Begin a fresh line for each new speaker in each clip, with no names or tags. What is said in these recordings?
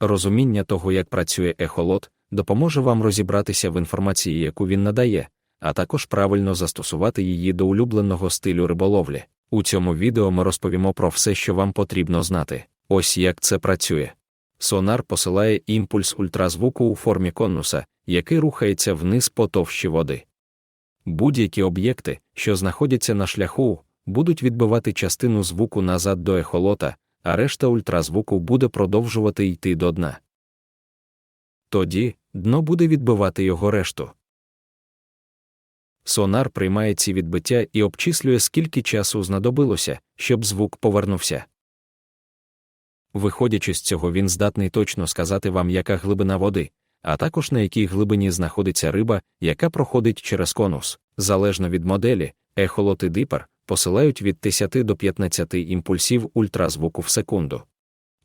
Розуміння того, як працює ехолот, допоможе вам розібратися в інформації, яку він надає, а також правильно застосувати її до улюбленого стилю риболовлі. У цьому відео ми розповімо про все, що вам потрібно знати. Ось як це працює. Сонар посилає імпульс ультразвуку у формі конуса, який рухається вниз по товщі води. Будь-які об'єкти, що знаходяться на шляху, будуть відбивати частину звуку назад до ехолота, а решта ультразвуку буде продовжувати йти до дна. Тоді дно буде відбивати його решту. Сонар приймає ці відбиття і обчислює, скільки часу знадобилося, щоб звук повернувся. Виходячи з цього, він здатний точно сказати вам, яка глибина води, а також на якій глибині знаходиться риба, яка проходить через конус. Залежно від моделі, ехолот і дипер посилають від 10 до 15 імпульсів ультразвуку в секунду.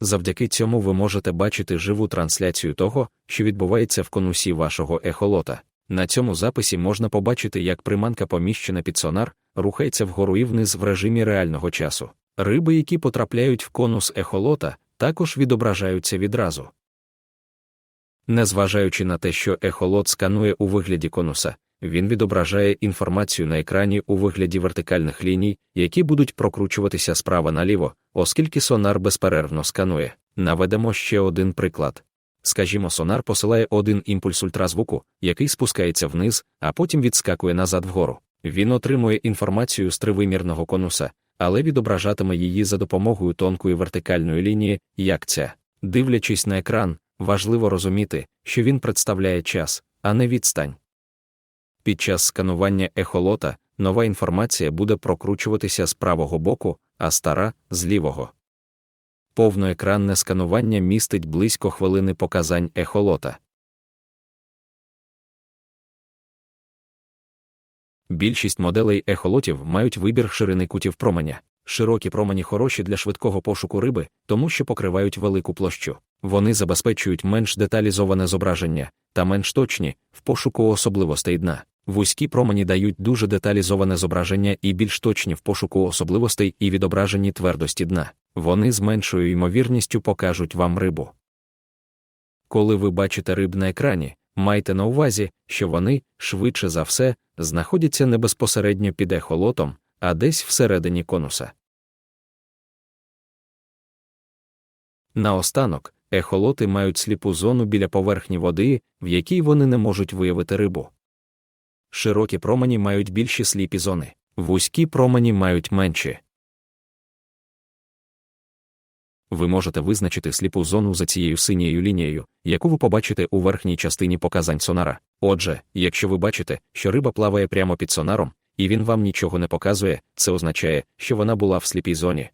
Завдяки цьому ви можете бачити живу трансляцію того, що відбувається в конусі вашого ехолота. На цьому записі можна побачити, як приманка поміщена під сонар, рухається вгору і вниз в режимі реального часу. Риби, які потрапляють в конус ехолота, також відображаються відразу. Незважаючи на те, що ехолот сканує у вигляді конуса, він відображає інформацію на екрані у вигляді вертикальних ліній, які будуть прокручуватися справа наліво, оскільки сонар безперервно сканує. Наведемо ще один приклад. Скажімо, сонар посилає один імпульс ультразвуку, який спускається вниз, а потім відскакує назад вгору. Він отримує інформацію з тривимірного конуса, але відображатиме її за допомогою тонкої вертикальної лінії, як ця. Дивлячись на екран, важливо розуміти, що він представляє час, а не відстань. Під час сканування ехолота нова інформація буде прокручуватися з правого боку, а стара з лівого. Повноекранне сканування містить близько хвилини показань ехолота. Більшість моделей ехолотів мають вибір ширини кутів променя. Широкі промені хороші для швидкого пошуку риби, тому що покривають велику площу. Вони забезпечують менш деталізоване зображення та менш точні в пошуку особливостей дна. Вузькі промені дають дуже деталізоване зображення і більш точні в пошуку особливостей і відображенні твердості дна. Вони з меншою ймовірністю покажуть вам рибу. Коли ви бачите риб на екрані, майте на увазі, що вони, швидше за все, знаходяться не безпосередньо під ехолотом, а десь всередині конуса. Наостанок, ехолоти мають сліпу зону біля поверхні води, в якій вони не можуть виявити рибу. Широкі промені мають більші сліпі зони, вузькі промені мають менші. Ви можете визначити сліпу зону за цією синьою лінією, яку ви побачите у верхній частині показань сонара. Отже, якщо ви бачите, що риба плаває прямо під сонаром, і він вам нічого не показує, це означає, що вона була в сліпій зоні.